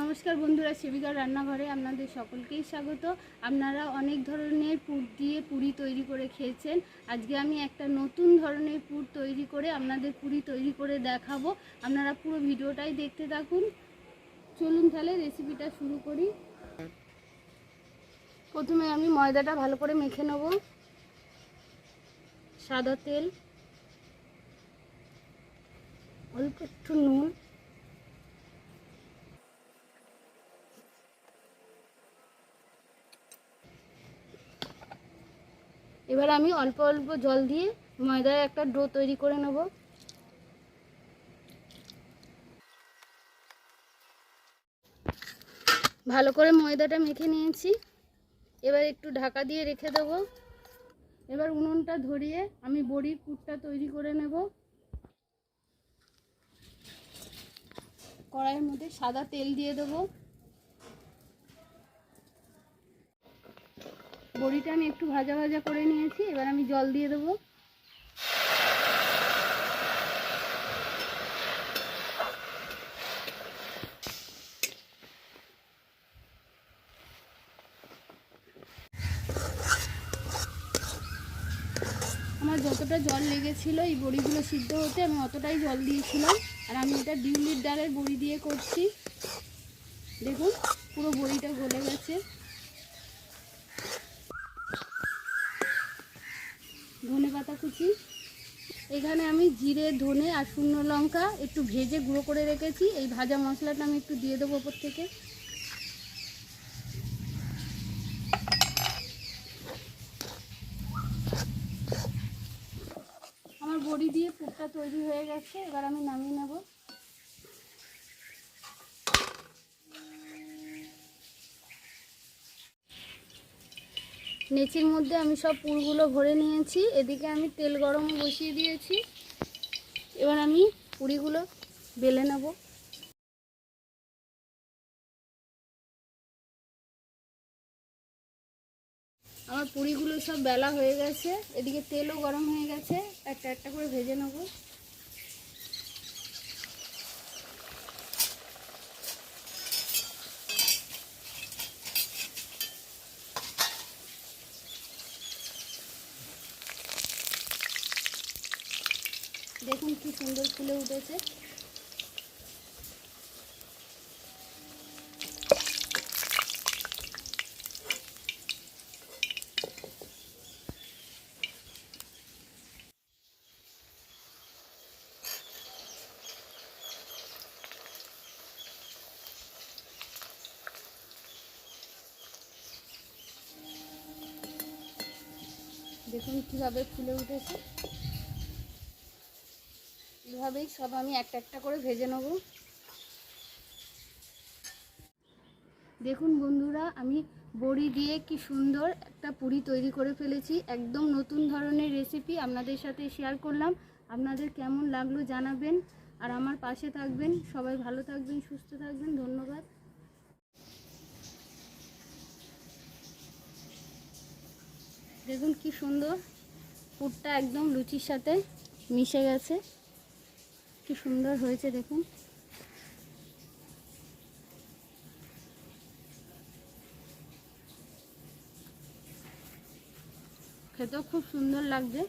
নমস্কার বন্ধুরা সেবিকার রান্নাঘরে আপনাদের সকলকেই স্বাগত। আপনারা অনেক ধরনের পুর দিয়ে পুরি তৈরি করে খেয়েছেন। আজকে আমি একটা নতুন ধরনের পুর তৈরি করে আপনাদের পুরি তৈরি করে দেখাবো। আপনারা পুরো ভিডিওটাই দেখতে থাকুন। চলুন তাহলে রেসিপিটা শুরু করি। প্রথমে আমি ময়দাটা ভালো করে মেখে নেব। সাদা তেল, অল্প একটু নুন। এবার আমি অল্প অল্প জল দিয়ে ময়দার একটা ডো তৈরি করে নেব। ভালো করে ময়দাটা মেখে নিয়েছি। এবার একটু ঢাকা দিয়ে রেখে দেব। এবার উনুনটা ধরিয়ে আমি বড়ির পুরটা তৈরি করে নেব। কড়াইয়ের মধ্যে সাদা তেল দিয়ে দেবো। বড়িটা আমি একটু ভাজা ভাজা করে নিয়েছি, এবার আমি জল দিয়ে দেবো। আমার যতটা জল লেগেছিল এই বড়িগুলো সিদ্ধ হতে আমি অতটাই জল দিয়েছিলাম, আর আমি এটা বিউলির ডালের বড়ি দিয়ে করছি। দেখুন, পুরো বড়িটা গলে গেছে। ধনে পাতা কুচি। এখানে আমি জিরে, ধনে আর শুকনো লঙ্কা একটু ভেজে গুঁড়ো করে রেখেছি। এই ভাজা মশলাটা আমি একটু দিয়ে দেবো ওপর থেকে। আমার বড়ি দিয়ে পুরটা তৈরি হয়ে গেছে, এবার আমি নামিয়ে নেব। নেচির মধ্যে আমি সব পুরগুলো ভরে নিয়েছি। এদিকে আমি তেল গরম বসিয়ে দিয়েছি। এবার আমি পুরিগুলো বেলে নেব। আমার পুরিগুলো সব বেলা হয়ে গেছে। এদিকে তেলও গরম হয়ে গেছে। একটা একটা করে ভেজে নেব। দেখুন কি সুন্দর ফুলে উঠেছে। দেখুন কীভাবে ফুলে উঠেছে। এভাবেই সব আমি একটা একটা করে ভেজে নেব। দেখুন বন্ধুরা, আমি বড়ি দিয়ে কি সুন্দর একটা পুরি তৈরি করে ফেলেছি। একদম নতুন ধরনের রেসিপি আপনাদের সাথে শেয়ার করলাম। আপনাদের কেমন লাগল জানাবেন। আর আমার পাশে থাকবেন। সবাই ভালো থাকবেন, সুস্থ থাকবেন। ধন্যবাদ। দেখুন কি সুন্দর পুরটা একদম লুচির সাথে মিশে গেছে। কি সুন্দর হয়েছে দেখুন। খেতেও খুব সুন্দর লাগছে।